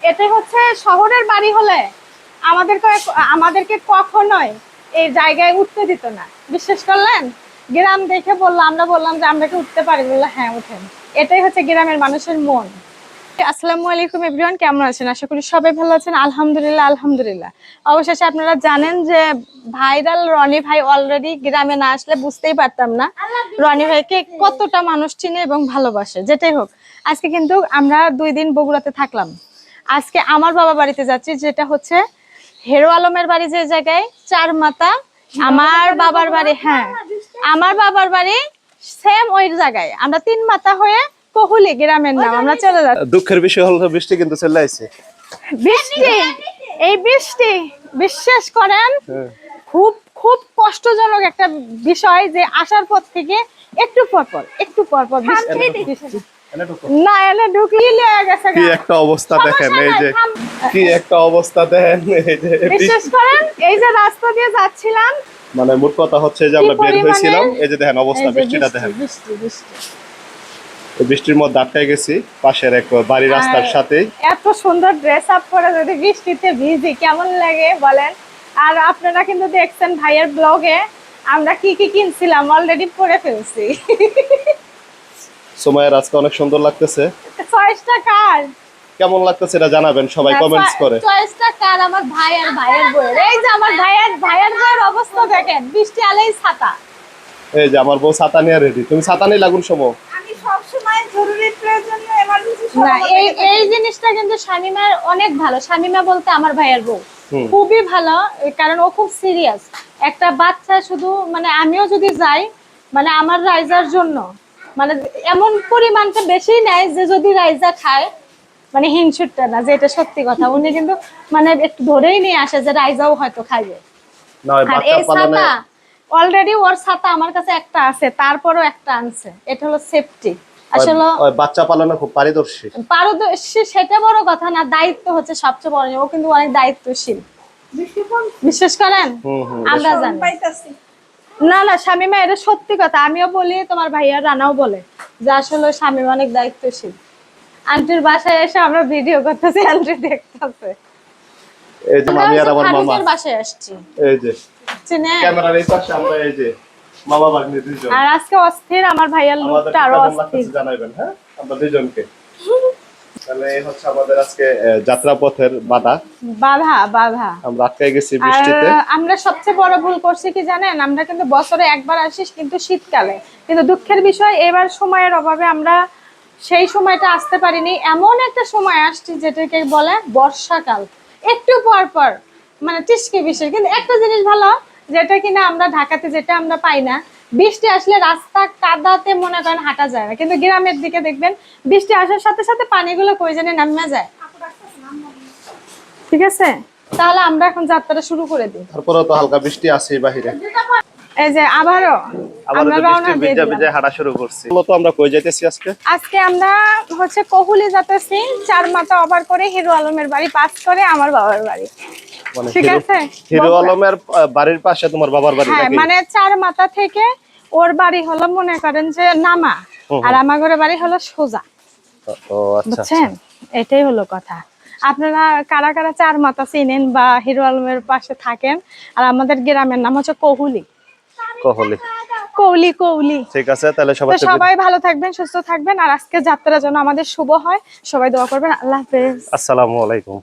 এটাই হচ্ছে শহরের বাড়ি হলে আমাদেরকে আমাদেরকে কখনোই এই জায়গায় উঠতে দিত না। বিশ্বাস করলেন? গ্রাম দেখে বলল আমরা বললাম যে আমরা কি উঠতে পারি? বলল হ্যাঁ উঠেন। এটাই হচ্ছে গ্রামের মানুষের মন। আসসালামু আলাইকুম এভরিওয়ান কেমন আছেন? আশা করি সবাই ভালো আছেন। আলহামদুলিল্লাহ আলহামদুলিল্লাহ। অবশেষে আপনারা জানেন যে ভাইরাল রনি ভাই অলরেডি গ্রামে না আসলে বুঝতেই পারতাম না রনি ভাইকে কতটা মানুষ চিনে এবং ভালোবাসে। যেটাই হোক, আজকে কিন্তু আমরা দুই দিন বগুড়াতে থাকলাম। আজকে আমার বাবা বাড়িতে যাচ্ছি যেটা হচ্ছে হেরো আলমের বাড়ি যে জায়গায় চার মাতা আমার বাবার বাড়ি হ্যাঁ আমার বাবার বাড়ি সেম ওই জায়গায় আমরা তিন মাতা হয়ে কহুলি গ্রামের নাম আমরা চলে যাচ্ছি দুঃখের বিষয় হলো বৃষ্টি কিন্তু চলে আসছে বৃষ্টি এই বৃষ্টি বিশ্বাস করেন হ্যাঁ। খুব খুব কষ্টজনক একটা বিষয় যে আসার পর থেকে একটু পর পর একটু পর পর বৃষ্টি বৃষ্টি। না এলে ঢুকলি লেগে গেছে কি একটা অবস্থা দেখেন এই যে কি একটা অবস্থা দেখেন এই যে বিশ্বাস করেন এই যে রাস্তা দিয়ে যাচ্ছিলাম মানে মোট কথা হচ্ছে যে আমরা বের হয়েছিলাম এই যে দেখেন অবস্থা বৃষ্টিটা দেখেন। বৃষ্টি বৃষ্টি। বৃষ্টির মধ্যে আটকে গেছি পাশের এক বাড়ি রাস্তার সাথে এত সুন্দর ড্রেস আপ করে যদি বৃষ্টিতে ভিজি কেমন লাগে বলেন? আর আপনারা কিন্তু দেখছেন ভাইয়ের ব্লগে আমরা কি কি কিনছিলাম অলরেডি পরে ফেলছি। সময়ের আজকে অনেক সুন্দর লাগতেছে। চয়েসটা কার? কেমন লাগতেছে এটা জানাবেন সবাই কমেন্টস করে। চয়েসটা কার? আমার ভাই আর ভাইয়ের বইয়ের এই যে আমার ভাইয়ের ভাইয়ের বইয়ের অবস্থা দেখেন বৃষ্টি আলেই ছাতা। এই যে আমার বউ ছাতা নিয়ে রেডি তুমি ছাতা নিয়ে লাগুন সময় আমি সব সময় জরুরি প্রয়োজনে এমার্জেন্সি না এই এই জিনিসটা কিন্তু শামিমার অনেক ভালো। শামিমা বলতে আমার ভাইয়ের বউ। খুবই ভালো কারণ ও খুব সিরিয়াস একটা বাচ্চা শুধু মানে আমিও যদি যাই মানে আমার রাইজার জন্য। মানে এমন পরিমাণটা বেশি নেয় যে যদি রাইজা খায় মানে হিংসুটটা না যে এটা সত্যি কথা। উনি কিন্তু মানে একটু ধরেই নিয়ে আসে যে রাইজাও হয়তো খাইবে। আর এই ছাতা অলরেডি ওর ছাতা আমার কাছে একটা আছে তারপরও একটা আনছে। এটা হলো সেফটি আসলে ওই- ওই বাচ্চা পালনে খুব পারদর্শী পারদর্শী সেটা বড় কথা না দায়িত্ব হচ্ছে সবচেয়ে বড়। ও কিন্তু অনেক দায়িত্বশীল। বিশ্বাস করেন? আমরা জানি। না না শামিমা এটা সত্যি কথা। আমিও বলি তোমার ভাইয়া রানাও বলে যে আসলে শামিমা অনেক দায়িত্বশীল। আন্টির বাসায় এসে আমরা ভিডিও করতেছি আন্টি দেখতেছে। এই যে মামি আর আমার মামা। বাসায় আসছি। এই যে চিনে ক্যামেরার এই পাশে আমরা এই যে মামা ভাগ্নে দুইজন। আর আজকে অস্থির আমার ভাইয়ার লুকটা আরও অস্থির। জানাবেন হ্যাঁ? আমরা দুইজনকে। তাহলে হচ্ছে আমাদের আজকে যাত্রাপথের বাধা। বাধা বাধা। আমরা আটকায় গেছি বৃষ্টিতে। আমরা সবচেয়ে বড় ভুল করছি কি জানেন? আমরা কিন্তু বছরে একবার আসি কিন্তু শীতকালে। কিন্তু দুঃখের বিষয় এবার সময়ের অভাবে আমরা সেই সময়টা আসতে পারিনি। এমন একটা সময় আসছি যেটাকে বলে বর্ষাকাল। একটু পর পর মানে টিসকি বৃষ্টি কিন্তু একটা জিনিস ভালো যেটা কিনা আমরা ঢাকাতে যেটা আমরা পাই না বৃষ্টি আসলে রাস্তা কাদাতে মনে করেন হাঁটা যায় না। কিন্তু গ্রামের দিকে দেখবেন বৃষ্টি আসার সাথে সাথে পানিগুলো কই জানে নামে যায়। ঠিক আছে? তাহলে আমরা এখন যাত্রা শুরু করে দিই। তারপরেও তো হালকা বৃষ্টি আছে বাহিরে। এই যে আবারও আমরা রওনা দিয়ে দিলাম। হাঁটা শুরু করছি। মূলত আমরা কই যাইতেছি আজকে? আজকে আমরা হচ্ছে কহুলি যাতেছি চার মাথা ওভার করে হিরো আলমের বাড়ি পাস করে আমার বাবার বাড়ি। মানে ঠিক আছে। হিরো আলমের বাড়ির পাশে তোমার বাবার বাড়ি হ্যাঁ মানে চার মাথা থেকে ওর বাড়ি হলো মনে করেন যে নামা আর আমার ঘরের বাড়ি হলো সোজা। আচ্ছা বুঝছেন? এটাই হলো কথা। আপনারা কারা কারা চার মাথা চিনেন বা হিরো আলমের পাশে থাকেন আর আমাদের গ্রামের নাম হচ্ছে কহুলি। কহলি। কৌলি কৌলি ঠিক আছে তাহলে সবাই সবাই ভালো থাকবেন সুস্থ থাকবেন আর আজকে যাত্রা যেন আমাদের শুভ হয় সবাই দোয়া করবেন। আল্লাহ হাফেজ। আসসালামু আলাইকুম।